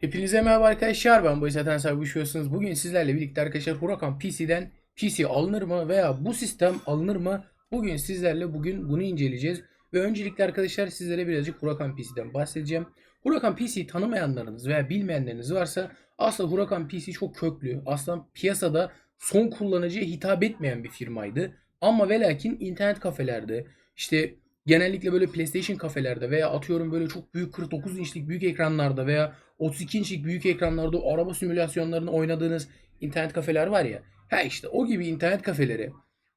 Hepinize merhaba arkadaşlar ben Bayis Atensel buluşuyorsunuz. Bugün sizlerle birlikte arkadaşlar Huracan PC'den PC alınır mı veya bu sistem alınır mı? Bugün sizlerle bugün bunu inceleyeceğiz. Ve öncelikle arkadaşlar sizlere birazcık Huracan PC'den bahsedeceğim. Huracan PC tanımayanlarınız veya bilmeyenleriniz varsa aslında Huracan PC çok köklü. Aslında piyasada son kullanıcıya hitap etmeyen bir firmaydı. Ama ve lakin internet kafelerde işte genellikle böyle PlayStation kafelerde veya atıyorum böyle çok büyük 49 inçlik büyük ekranlarda veya 32 inçlik büyük ekranlarda araba simülasyonlarını oynadığınız internet kafeler var ya. Ha işte o gibi internet kafeleri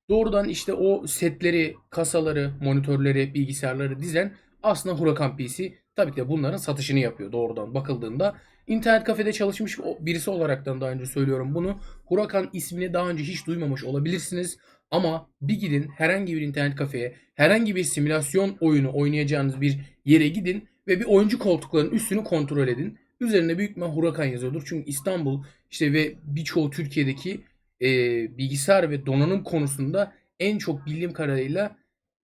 doğrudan işte o setleri, kasaları, monitörleri, bilgisayarları dizen aslında Huracan PC tabii ki de bunların satışını yapıyor doğrudan bakıldığında. İnternet kafede çalışmış birisi olaraktan daha önce söylüyorum bunu. Huracan ismini daha önce hiç duymamış olabilirsiniz. Ama bir gidin herhangi bir internet kafeye, herhangi bir simülasyon oyunu oynayacağınız bir yere gidin ve bir oyuncu koltuklarının üstünü kontrol edin. Üzerine büyük ihtimal Huracan yazıyordur. Çünkü İstanbul işte ve birçoğu Türkiye'deki e, bilgisayar ve donanım konusunda en çok bildiğim kadarıyla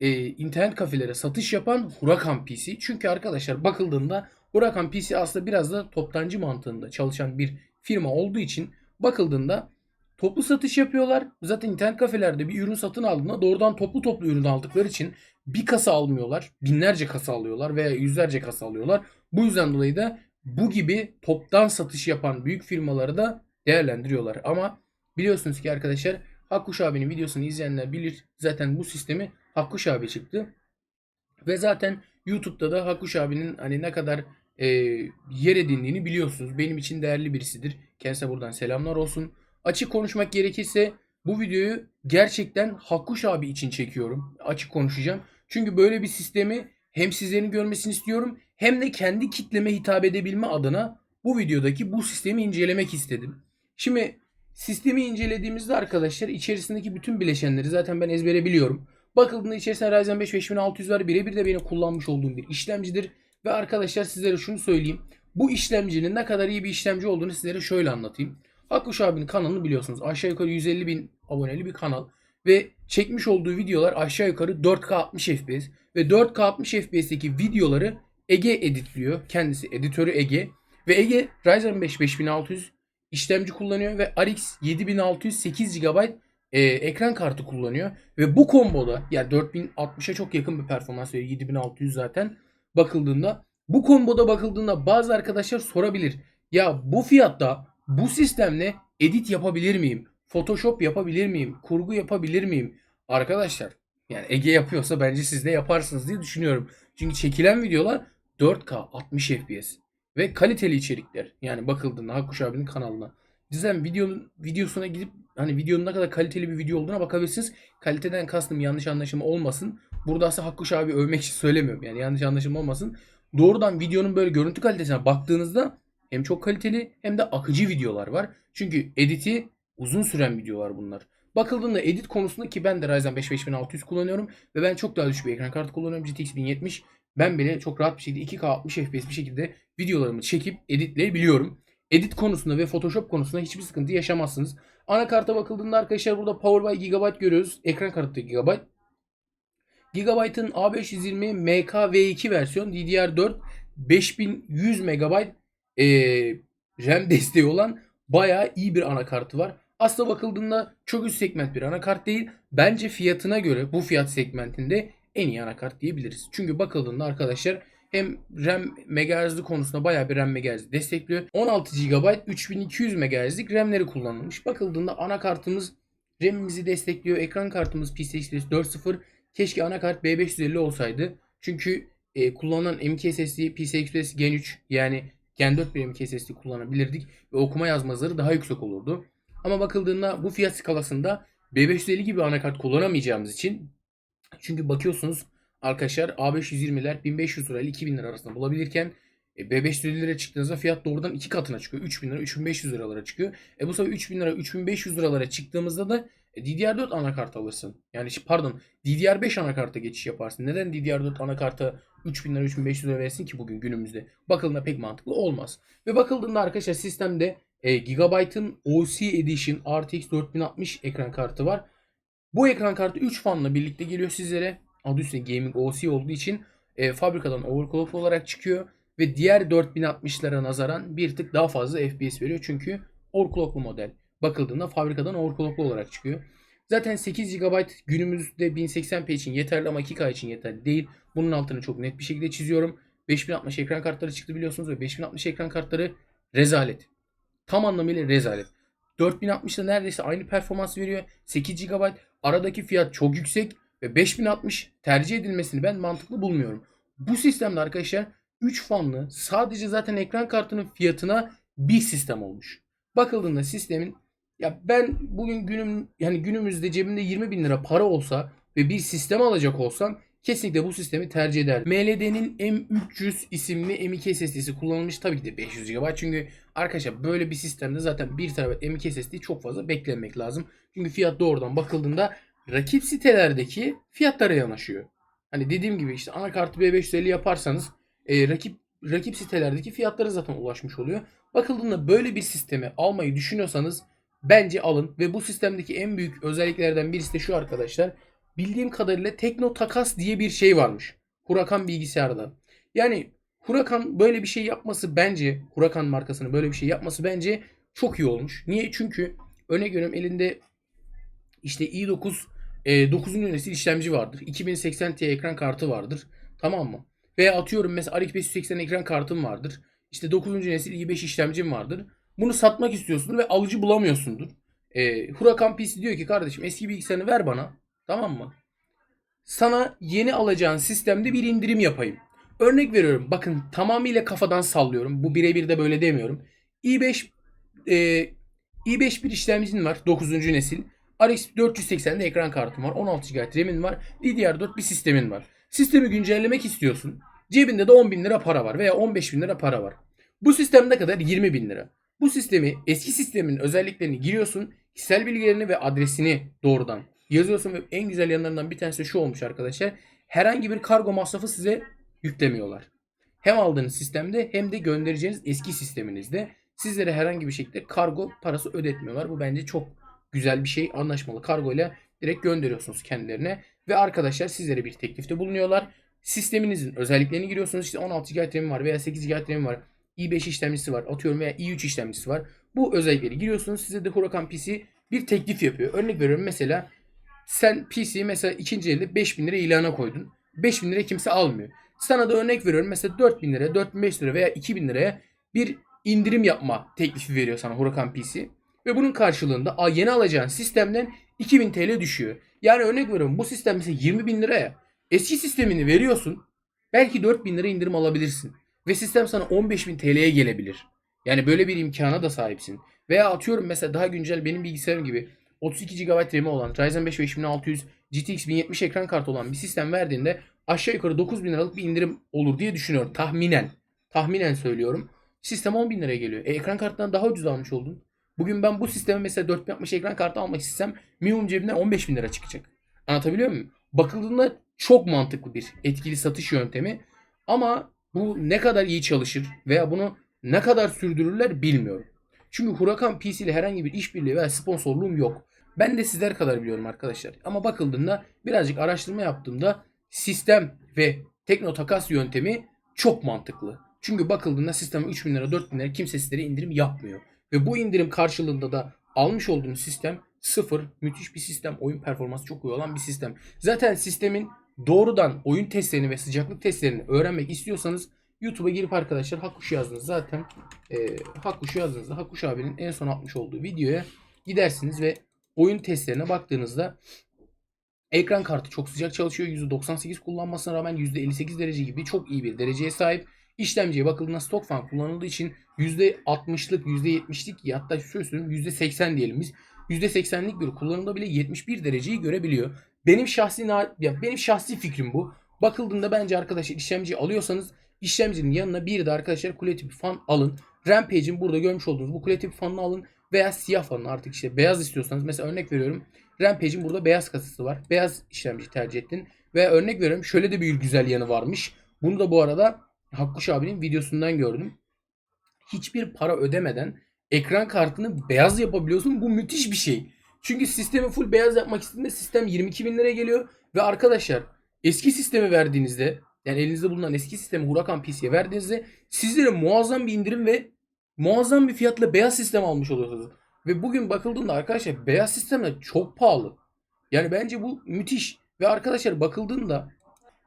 e, internet kafelere satış yapan Huracan PC. Çünkü arkadaşlar bakıldığında Huracan PC aslında biraz da toptancı mantığında çalışan bir firma olduğu için bakıldığında toplu satış yapıyorlar. Zaten internet kafelerde bir ürün satın aldığında doğrudan toplu toplu ürün aldıkları için bir kasa almıyorlar. Binlerce kasa alıyorlar veya yüzlerce kasa alıyorlar. Bu yüzden dolayı da bu gibi toptan satış yapan büyük firmaları da değerlendiriyorlar. Ama biliyorsunuz ki arkadaşlar Hakkuş abinin videosunu izleyenler bilir. Zaten bu sistemi Hakkuş abi çıktı. Ve zaten YouTube'da da Hakkuş abinin hani ne kadar e, yer edindiğini biliyorsunuz. Benim için değerli birisidir. Kendisine buradan selamlar olsun. Açık konuşmak gerekirse bu videoyu gerçekten Hakkuş abi için çekiyorum. Açık konuşacağım. Çünkü böyle bir sistemi hem sizlerin görmesini istiyorum hem de kendi kitleme hitap edebilme adına bu videodaki bu sistemi incelemek istedim. Şimdi sistemi incelediğimizde arkadaşlar içerisindeki bütün bileşenleri zaten ben ezbere biliyorum. Bakıldığında içerisinde Ryzen 5 5600 var. Birebir de benim kullanmış olduğum bir işlemcidir. Ve arkadaşlar sizlere şunu söyleyeyim. Bu işlemcinin ne kadar iyi bir işlemci olduğunu sizlere şöyle anlatayım. Akkuş abinin kanalını biliyorsunuz. Aşağı yukarı 150 bin aboneli bir kanal. Ve çekmiş olduğu videolar aşağı yukarı 4K 60 FPS. Ve 4K 60 FPS'teki videoları Ege editliyor. Kendisi editörü Ege. Ve Ege Ryzen 5 5600 işlemci kullanıyor ve RX 7600 8 GB e, ekran kartı kullanıyor. Ve bu komboda yani 4060'a çok yakın bir performans veriyor. 7600 zaten bakıldığında. Bu komboda bakıldığında bazı arkadaşlar sorabilir. Ya bu fiyatta bu sistemle edit yapabilir miyim? Photoshop yapabilir miyim? Kurgu yapabilir miyim? Arkadaşlar yani Ege yapıyorsa bence siz de yaparsınız diye düşünüyorum. Çünkü çekilen videolar 4K 60 FPS ve kaliteli içerikler. Yani bakıldığında Hakkuş abinin kanalına. Dizem videonun videosuna gidip hani videonun ne kadar kaliteli bir video olduğuna bakabilirsiniz. Kaliteden kastım yanlış anlaşılma olmasın. Burada aslında Hakkuş abi övmek için söylemiyorum. Yani yanlış anlaşılma olmasın. Doğrudan videonun böyle görüntü kalitesine baktığınızda hem çok kaliteli hem de akıcı videolar var. Çünkü editi uzun süren videolar bunlar. Bakıldığında edit konusunda ki ben de Ryzen 5 5600 kullanıyorum ve ben çok daha düşük bir ekran kartı kullanıyorum. GTX 1070 ben bile çok rahat bir şekilde 2K 60 FPS bir şekilde videolarımı çekip editleyebiliyorum. Edit konusunda ve Photoshop konusunda hiçbir sıkıntı yaşamazsınız. Anakarta bakıldığında arkadaşlar burada Power by Gigabyte görüyoruz. Ekran kartı Gigabyte. Gigabyte'ın A520 MK V2 versiyon DDR4 5100 MB e, RAM desteği olan bayağı iyi bir anakartı var. Aslında bakıldığında çok üst segment bir anakart değil. Bence fiyatına göre bu fiyat segmentinde en iyi anakart diyebiliriz. Çünkü bakıldığında arkadaşlar hem RAM MHz'li konusunda bayağı bir RAM MHz destekliyor. 16 GB 3200 MHz'lik RAM'leri kullanılmış. Bakıldığında anakartımız RAM'imizi destekliyor. Ekran kartımız PCI Express 4.0. Keşke anakart B550 olsaydı. Çünkü e, kullanılan M.2 SSD PCI Express Gen 3 yani Gen 4 bir M.2 SSD kullanabilirdik ve okuma yazma hızları daha yüksek olurdu. Ama bakıldığında bu fiyat skalasında B550 gibi anakart kullanamayacağımız için çünkü bakıyorsunuz arkadaşlar A520'ler 1500 lira ile 2000 lira arasında bulabilirken e, B550 lira çıktığınızda fiyat doğrudan iki katına çıkıyor. 3000 lira 3500 liralara çıkıyor. E bu sefer 3000 lira 3500 liralara çıktığımızda da e, DDR4 anakart alırsın. Yani pardon DDR5 anakarta geçiş yaparsın. Neden DDR4 anakarta 3000 lira 3500 lira versin ki bugün günümüzde? Bakıldığında pek mantıklı olmaz. Ve bakıldığında arkadaşlar sistemde e, Gigabyte'ın OC Edition RTX 4060 ekran kartı var. Bu ekran kartı 3 fanla birlikte geliyor sizlere. Adı üstünde Gaming OC olduğu için e, fabrikadan overclock olarak çıkıyor. Ve diğer 4060'lara nazaran bir tık daha fazla FPS veriyor. Çünkü overclocklu model. Bakıldığında fabrikadan overclocklu olarak çıkıyor. Zaten 8 GB günümüzde 1080p için yeterli ama 2K için yeterli değil. Bunun altını çok net bir şekilde çiziyorum. 5060 ekran kartları çıktı biliyorsunuz ve 5060 ekran kartları rezalet. Tam anlamıyla rezalet. 4060'da neredeyse aynı performans veriyor. 8 GB aradaki fiyat çok yüksek ve 5060 tercih edilmesini ben mantıklı bulmuyorum. Bu sistemde arkadaşlar 3 fanlı sadece zaten ekran kartının fiyatına bir sistem olmuş. Bakıldığında sistemin ya ben bugün günüm yani günümüzde cebimde 20 bin lira para olsa ve bir sistem alacak olsam kesinlikle bu sistemi tercih ederdim. MLD'nin M300 isimli M2 SSD'si kullanılmış tabii ki de 500 GB. Çünkü arkadaşlar böyle bir sistemde zaten 1 TB M2 SSD çok fazla beklemek lazım. Çünkü fiyat doğrudan bakıldığında rakip sitelerdeki fiyatlara yanaşıyor. Hani dediğim gibi işte anakartı B550 yaparsanız e, rakip rakip sitelerdeki fiyatlara zaten ulaşmış oluyor. Bakıldığında böyle bir sistemi almayı düşünüyorsanız bence alın ve bu sistemdeki en büyük özelliklerden birisi de şu arkadaşlar. Bildiğim kadarıyla Tekno Takas diye bir şey varmış. Huracan bilgisayarda. Yani Huracan böyle bir şey yapması bence Huracan markasının böyle bir şey yapması bence çok iyi olmuş. Niye? Çünkü örnek veriyorum elinde işte i9 e, 9. nesil işlemci vardır. 2080 Ti ekran kartı vardır. Tamam mı? Veya atıyorum mesela RX 580 ekran kartım vardır. İşte 9. nesil i5 işlemcim vardır. Bunu satmak istiyorsundur ve alıcı bulamıyorsundur. E, Huracan PC diyor ki kardeşim eski bilgisayarını ver bana. Tamam mı? Sana yeni alacağın sistemde bir indirim yapayım. Örnek veriyorum. Bakın tamamıyla kafadan sallıyorum. Bu birebir de böyle demiyorum. i5 e, i5 bir işlemcin var. 9. nesil. RX 480'de ekran kartın var. 16 GB RAM'in var. DDR4 bir sistemin var. Sistemi güncellemek istiyorsun. Cebinde de 10 bin lira para var veya 15 bin lira para var. Bu sistem ne kadar? 20 bin lira. Bu sistemi eski sistemin özelliklerini giriyorsun. Kişisel bilgilerini ve adresini doğrudan yazıyorsun ve en güzel yanlarından bir tanesi şu olmuş arkadaşlar. Herhangi bir kargo masrafı size yüklemiyorlar. Hem aldığınız sistemde hem de göndereceğiniz eski sisteminizde sizlere herhangi bir şekilde kargo parası ödetmiyorlar. Bu bence çok güzel bir şey. Anlaşmalı kargo ile direkt gönderiyorsunuz kendilerine ve arkadaşlar sizlere bir teklifte bulunuyorlar. Sisteminizin özelliklerini giriyorsunuz. İşte 16 GB RAM var veya 8 GB RAM var. i5 işlemcisi var atıyorum veya i3 işlemcisi var. Bu özellikleri giriyorsunuz. Size de Huracan PC bir teklif yapıyor. Örnek veriyorum mesela sen PC'yi mesela ikinci elde 5000 lira ilana koydun. 5000 lira kimse almıyor. Sana da örnek veriyorum mesela 4000 lira, 4500 lira veya 2000 liraya bir indirim yapma teklifi veriyor sana Huracan PC. Ve bunun karşılığında yeni alacağın sistemden 2000 TL düşüyor. Yani örnek veriyorum bu sistem mesela 20 bin liraya eski sistemini veriyorsun. Belki 4000 lira indirim alabilirsin. Ve sistem sana 15.000 TL'ye gelebilir. Yani böyle bir imkana da sahipsin. Veya atıyorum mesela daha güncel benim bilgisayarım gibi 32 GB RAM'i olan Ryzen 5 5600 GTX 1070 ekran kartı olan bir sistem verdiğinde aşağı yukarı 9000 liralık bir indirim olur diye düşünüyorum. Tahminen. Tahminen söylüyorum. Sistem 10.000 liraya geliyor. E, ekran kartından daha ucuz almış oldun. Bugün ben bu sisteme mesela 4060 ekran kartı almak istesem minimum cebimden 15 bin lira çıkacak. Anlatabiliyor muyum? Bakıldığında çok mantıklı bir etkili satış yöntemi. Ama bu ne kadar iyi çalışır veya bunu ne kadar sürdürürler bilmiyorum. Çünkü Huracan PC ile herhangi bir işbirliği veya sponsorluğum yok. Ben de sizler kadar biliyorum arkadaşlar. Ama bakıldığında birazcık araştırma yaptığımda sistem ve tekno takas yöntemi çok mantıklı. Çünkü bakıldığında sisteme 3000 lira 4000 lira kimse sizlere indirim yapmıyor. Ve bu indirim karşılığında da almış olduğunuz sistem sıfır müthiş bir sistem. Oyun performansı çok iyi olan bir sistem. Zaten sistemin doğrudan oyun testlerini ve sıcaklık testlerini öğrenmek istiyorsanız YouTube'a girip arkadaşlar Hakkuş yazdınız. Zaten e, Hakkuş yazdığınızda Hakkuş abinin en son atmış olduğu videoya gidersiniz ve oyun testlerine baktığınızda ekran kartı çok sıcak çalışıyor. %98 kullanmasına rağmen %58 derece gibi çok iyi bir dereceye sahip. İşlemciye bakıldığında stok fan kullanıldığı için %60'lık, %70'lik ya hatta şöyle söyleyeyim %80 diyelim biz. %80'lik bir kullanımda bile 71 dereceyi görebiliyor. Benim şahsi ya benim şahsi fikrim bu. Bakıldığında bence arkadaşlar işlemci alıyorsanız işlemcinin yanına bir de arkadaşlar kule tipi fan alın. Rampage'in burada görmüş olduğunuz bu kule tipi fanını alın veya siyah fanını artık işte beyaz istiyorsanız mesela örnek veriyorum. Rampage'in burada beyaz kasası var. Beyaz işlemci tercih ettin. Ve örnek veriyorum şöyle de bir güzel yanı varmış. Bunu da bu arada Hakkuş abinin videosundan gördüm. Hiçbir para ödemeden ekran kartını beyaz yapabiliyorsun. Bu müthiş bir şey. Çünkü sistemi full beyaz yapmak istediğinde sistem 22 bin liraya geliyor. Ve arkadaşlar eski sistemi verdiğinizde yani elinizde bulunan eski sistemi Huracan PC'ye verdiğinizde sizlere muazzam bir indirim ve muazzam bir fiyatla beyaz sistem almış oluyorsunuz. Ve bugün bakıldığında arkadaşlar beyaz sistemler çok pahalı. Yani bence bu müthiş. Ve arkadaşlar bakıldığında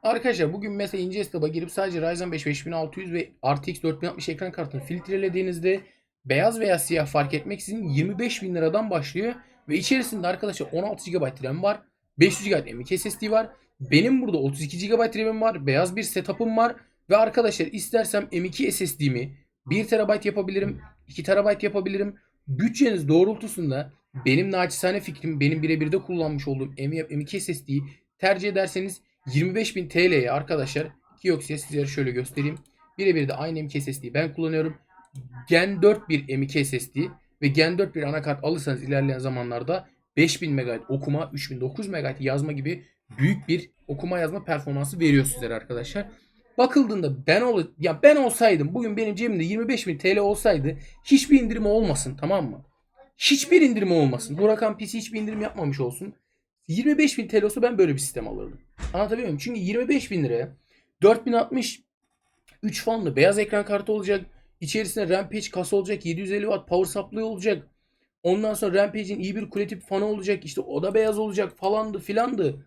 arkadaşlar bugün mesela ince hesaba girip sadece Ryzen 5 5600 ve RTX 4060 ekran kartını filtrelediğinizde beyaz veya siyah fark etmeksizin 25 bin liradan başlıyor. Ve içerisinde arkadaşlar 16 GB RAM var. 500 GB M.2 SSD var. Benim burada 32 GB RAM'im var. Beyaz bir setup'ım var. Ve arkadaşlar istersem M.2 SSD'mi 1 TB yapabilirim. 2 TB yapabilirim. Bütçeniz doğrultusunda benim naçizane fikrim benim birebir de kullanmış olduğum M.2 SSD'yi tercih ederseniz 25.000 TL'ye arkadaşlar ki yoksa sizlere şöyle göstereyim. Birebir de aynı M.2 SSD'yi ben kullanıyorum. Gen 4 bir M.2 SSD ve Gen 4 bir anakart alırsanız ilerleyen zamanlarda 5000 MB okuma, 3009 MB yazma gibi büyük bir okuma yazma performansı veriyor sizlere arkadaşlar. Bakıldığında ben ol ya ben olsaydım bugün benim cebimde 25.000 TL olsaydı hiçbir indirimi olmasın tamam mı? Hiçbir indirimi olmasın. Huracan PC hiçbir indirim yapmamış olsun. 25.000 TL olsa ben böyle bir sistem alırdım. Anlatabiliyor muyum? Çünkü 25.000 liraya 4060 3 fanlı beyaz ekran kartı olacak. İçerisinde Rampage kasa olacak. 750 watt power supply olacak. Ondan sonra Rampage'in iyi bir kule tip fanı olacak. İşte o da beyaz olacak falandı filandı.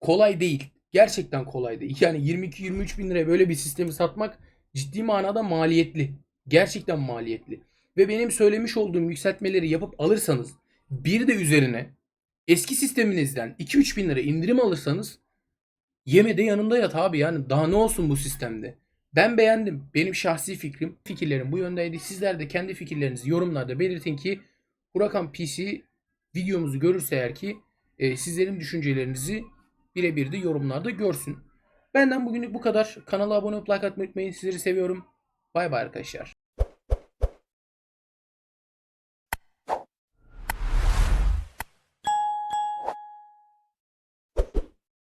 Kolay değil. Gerçekten kolay değil. Yani 22-23 bin liraya böyle bir sistemi satmak ciddi manada maliyetli. Gerçekten maliyetli. Ve benim söylemiş olduğum yükseltmeleri yapıp alırsanız bir de üzerine eski sisteminizden 2-3 bin lira indirim alırsanız yeme de yanında yat abi yani daha ne olsun bu sistemde. Ben beğendim. Benim şahsi fikrim, fikirlerim bu yöndeydi. Sizler de kendi fikirlerinizi yorumlarda belirtin ki Huracan PC videomuzu görürse eğer ki e, sizlerin düşüncelerinizi birebir de yorumlarda görsün. Benden bugünlük bu kadar. Kanala abone olup like atmayı unutmayın. Sizleri seviyorum. Bay bay arkadaşlar.